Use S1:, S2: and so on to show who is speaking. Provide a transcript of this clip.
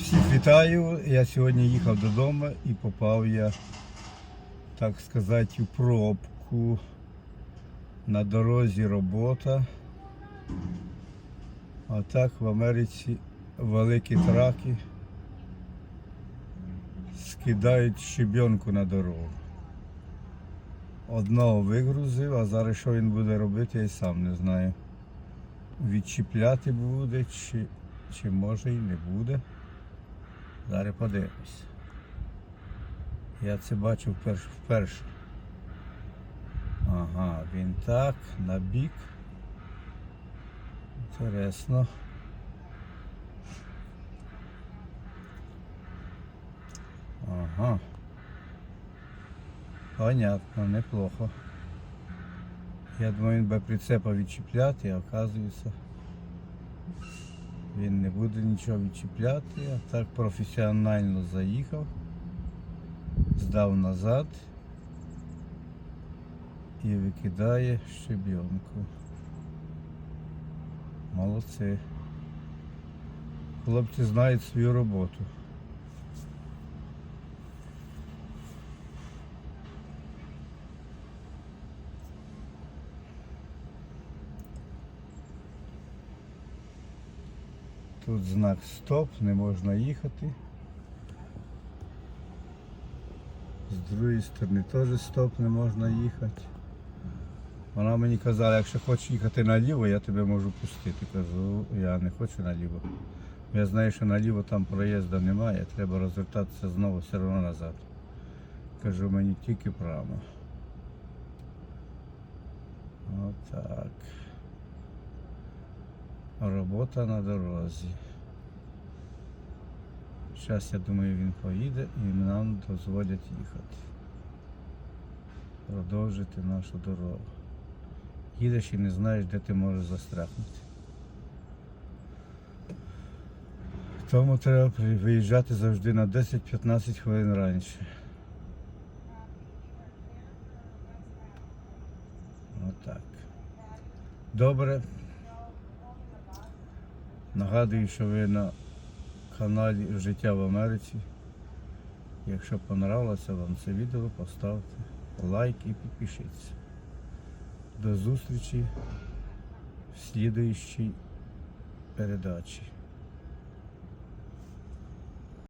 S1: Всіх вітаю. Я сьогодні їхав додому і попав я, так сказати, у пробку. На дорозі робота. А так в Америці великі траки скидають щебенку на дорогу. Одного вигрузив, а зараз що він буде робити, я й сам не знаю. Відчіпляти буде, чи, чи може і не буде. Зараз подивимось. Я це бачив вперше. вперше. Ага, він так, на бік. Інтересно. Ага. Понятно, неплохо. Я думаю, він би прицепа відчіпляти, а оказується. Він не буде нічого відчіпляти, а так професіонально заїхав, здав назад і викидає щебенку. Молодці. Хлопці знають свою роботу. Тут знак стоп, не можна їхати. З другої сторони теж стоп, не можна їхати. Вона мені казала, якщо хочеш їхати наліво, я тебе можу пустити. Кажу, я не хочу наліво. Я знаю, що наліво там проїзду немає, треба розвертатися знову все одно назад. Кажу, мені тільки право. Отак. Робота на дорозі. Зараз я думаю він поїде і нам дозволять їхати. Продовжити нашу дорогу. Їдеш і не знаєш, де ти можеш застрягнути. Тому треба виїжджати завжди на 10-15 хвилин раніше. Отак. Добре. Нагадую, що ви на каналі Життя в Америці. Якщо понравилося вам це відео, поставте лайк і підпишіться. До зустрічі в слідуючій передачі.